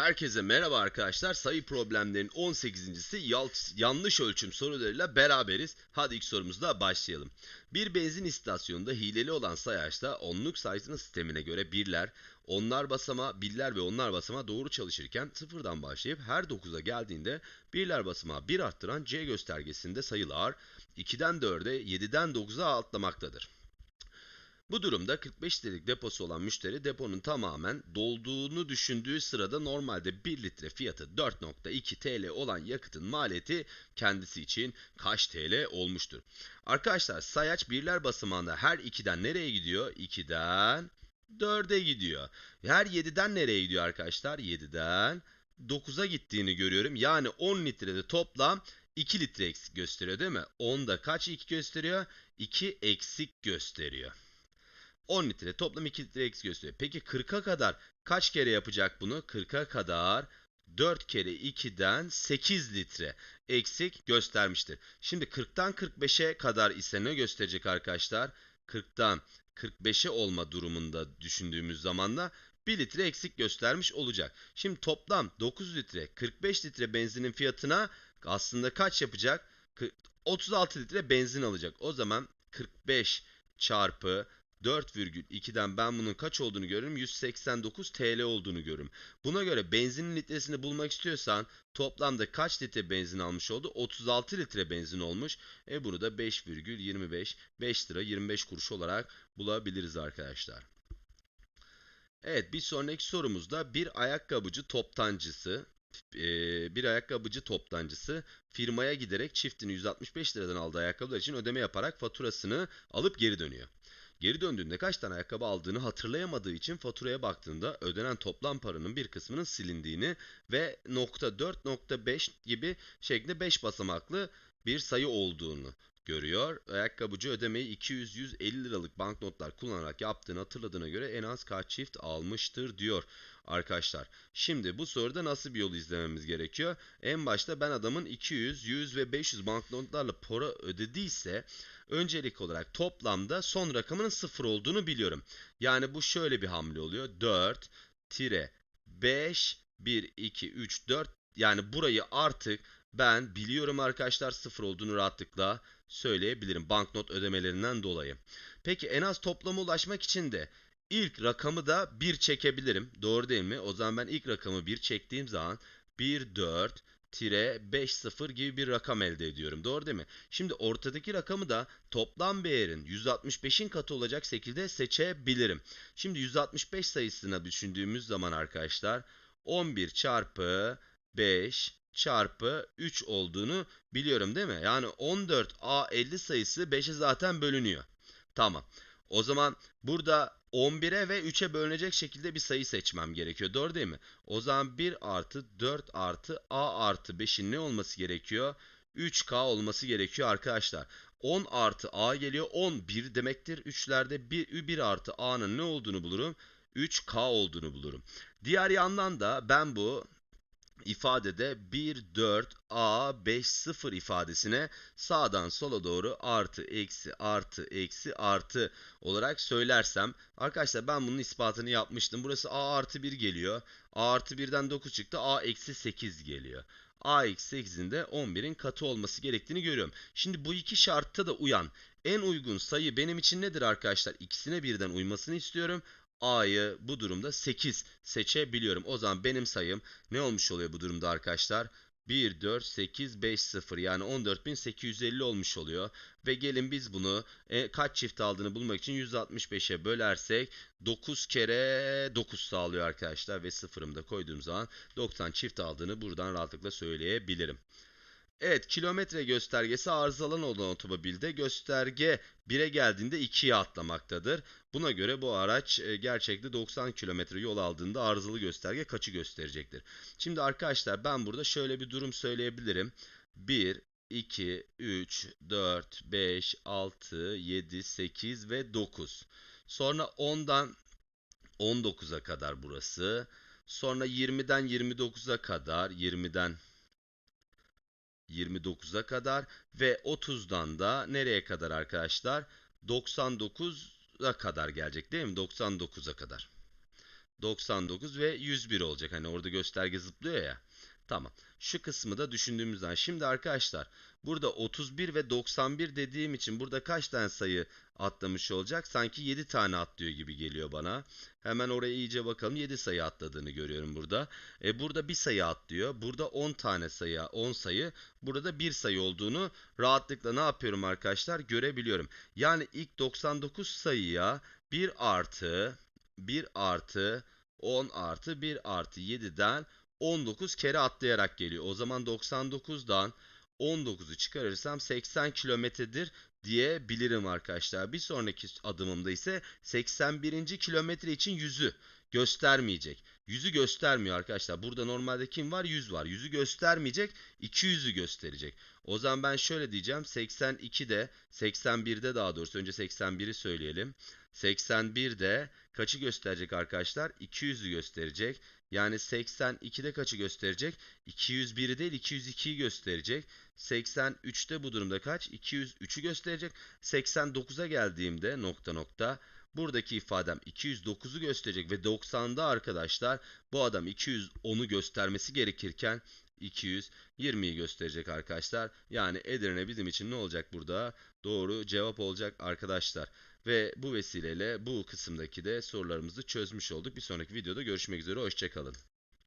Herkese merhaba arkadaşlar. Sayı problemlerinin 18.si yal- yanlış ölçüm sorularıyla beraberiz. Hadi ilk sorumuzla başlayalım. Bir benzin istasyonunda hileli olan sayaçta onluk sayısının sistemine göre birler, onlar basama, birler ve onlar basama doğru çalışırken sıfırdan başlayıp her 9'a geldiğinde birler basamağı 1 arttıran C göstergesinde sayılar 2'den 4'e 7'den 9'a atlamaktadır. Bu durumda 45 litrelik deposu olan müşteri deponun tamamen dolduğunu düşündüğü sırada normalde 1 litre fiyatı 4.2 TL olan yakıtın maliyeti kendisi için kaç TL olmuştur? Arkadaşlar sayaç birler basamağında her 2'den nereye gidiyor? 2'den 4'e gidiyor. Her 7'den nereye gidiyor arkadaşlar? 7'den 9'a gittiğini görüyorum. Yani 10 litrede toplam 2 litre eksik gösteriyor değil mi? 10'da kaç 2 gösteriyor? 2 eksik gösteriyor. 10 litre toplam 2 litre eksik gösteriyor. Peki 40'a kadar kaç kere yapacak bunu? 40'a kadar 4 kere 2'den 8 litre eksik göstermiştir. Şimdi 40'tan 45'e kadar ise ne gösterecek arkadaşlar? 40'tan 45'e olma durumunda düşündüğümüz zamanla 1 litre eksik göstermiş olacak. Şimdi toplam 9 litre 45 litre benzinin fiyatına aslında kaç yapacak? Kı- 36 litre benzin alacak. O zaman 45 çarpı 4,2'den ben bunun kaç olduğunu görürüm? 189 TL olduğunu görürüm. Buna göre benzinin litresini bulmak istiyorsan toplamda kaç litre benzin almış oldu? 36 litre benzin olmuş. E bunu da 5,25 5 lira 25 kuruş olarak bulabiliriz arkadaşlar. Evet bir sonraki sorumuzda bir ayakkabıcı toptancısı eee, bir ayakkabıcı toptancısı firmaya giderek çiftin 165 liradan aldığı ayakkabılar için ödeme yaparak faturasını alıp geri dönüyor. Geri döndüğünde kaç tane ayakkabı aldığını hatırlayamadığı için faturaya baktığında ödenen toplam paranın bir kısmının silindiğini ve nokta 4 nokta 5 gibi şeklinde 5 basamaklı bir sayı olduğunu görüyor. Ayakkabıcı ödemeyi 200-150 liralık banknotlar kullanarak yaptığını hatırladığına göre en az kaç çift almıştır diyor arkadaşlar. Şimdi bu soruda nasıl bir yol izlememiz gerekiyor? En başta ben adamın 200, 100 ve 500 banknotlarla para ödediyse öncelik olarak toplamda son rakamının 0 olduğunu biliyorum. Yani bu şöyle bir hamle oluyor. 4 tire 5 1 2 3 4 yani burayı artık ben biliyorum arkadaşlar 0 olduğunu rahatlıkla söyleyebilirim banknot ödemelerinden dolayı. Peki en az toplama ulaşmak için de ilk rakamı da 1 çekebilirim. Doğru değil mi? O zaman ben ilk rakamı 1 çektiğim zaman 1 4 tire 5 0 gibi bir rakam elde ediyorum. Doğru değil mi? Şimdi ortadaki rakamı da toplam değerin 165'in katı olacak şekilde seçebilirim. Şimdi 165 sayısına düşündüğümüz zaman arkadaşlar 11 çarpı 5 çarpı 3 olduğunu biliyorum değil mi? Yani 14A50 sayısı 5'e zaten bölünüyor. Tamam. O zaman burada 11'e ve 3'e bölünecek şekilde bir sayı seçmem gerekiyor. Doğru değil mi? O zaman 1 artı 4 artı A artı 5'in ne olması gerekiyor? 3K olması gerekiyor arkadaşlar. 10 artı A geliyor. 11 demektir. 3'lerde 1, 1 artı A'nın ne olduğunu bulurum? 3K olduğunu bulurum. Diğer yandan da ben bu ifadede 1, 4, A, 5, 0 ifadesine sağdan sola doğru artı, eksi, artı, eksi, artı olarak söylersem arkadaşlar ben bunun ispatını yapmıştım. Burası A artı 1 geliyor. A artı 1'den 9 çıktı. A eksi 8 geliyor. A eksi 8'in de 11'in katı olması gerektiğini görüyorum. Şimdi bu iki şartta da uyan en uygun sayı benim için nedir arkadaşlar? İkisine birden uymasını istiyorum. A'yı bu durumda 8 seçebiliyorum. O zaman benim sayım ne olmuş oluyor bu durumda arkadaşlar? 1, 4, 8, 5, 0 yani 14.850 olmuş oluyor. Ve gelin biz bunu e, kaç çift aldığını bulmak için 165'e bölersek 9 kere 9 sağlıyor arkadaşlar. Ve sıfırımı da koyduğum zaman 90 çift aldığını buradan rahatlıkla söyleyebilirim. Evet kilometre göstergesi arızalan olan otomobilde gösterge 1'e geldiğinde 2'ye atlamaktadır. Buna göre bu araç e, gerçekte 90 kilometre yol aldığında arızalı gösterge kaçı gösterecektir? Şimdi arkadaşlar ben burada şöyle bir durum söyleyebilirim. 1, 2, 3, 4, 5, 6, 7, 8 ve 9. Sonra 10'dan 19'a kadar burası. Sonra 20'den 29'a kadar 20'den 29'a kadar ve 30'dan da nereye kadar arkadaşlar? 99'a kadar gelecek değil mi? 99'a kadar. 99 ve 101 olacak. Hani orada gösterge zıplıyor ya. Tamam. Şu kısmı da düşündüğümüzden. Şimdi arkadaşlar burada 31 ve 91 dediğim için burada kaç tane sayı atlamış olacak? Sanki 7 tane atlıyor gibi geliyor bana. Hemen oraya iyice bakalım. 7 sayı atladığını görüyorum burada. E burada bir sayı atlıyor. Burada 10 tane sayı, 10 sayı. Burada da bir sayı olduğunu rahatlıkla ne yapıyorum arkadaşlar? Görebiliyorum. Yani ilk 99 sayıya 1 artı 1 artı 10 artı 1 artı 7'den 19 kere atlayarak geliyor. O zaman 99'dan 19'u çıkarırsam 80 kilometredir diyebilirim arkadaşlar. Bir sonraki adımımda ise 81. kilometre için yüzü göstermeyecek. Yüzü göstermiyor arkadaşlar. Burada normalde kim var? 100 var. Yüzü göstermeyecek. 200'ü gösterecek. O zaman ben şöyle diyeceğim. 82'de, 81'de daha doğrusu önce 81'i söyleyelim. 81'de kaçı gösterecek arkadaşlar? 200'ü gösterecek. Yani 82'de kaçı gösterecek? 201'i değil 202'yi gösterecek. 83'te bu durumda kaç? 203'ü gösterecek. 89'a geldiğimde nokta nokta buradaki ifadem 209'u gösterecek ve 90'da arkadaşlar bu adam 210'u göstermesi gerekirken 220'yi gösterecek arkadaşlar. Yani Edirne bizim için ne olacak burada? Doğru cevap olacak arkadaşlar. Ve bu vesileyle bu kısımdaki de sorularımızı çözmüş olduk. Bir sonraki videoda görüşmek üzere. Hoşçakalın.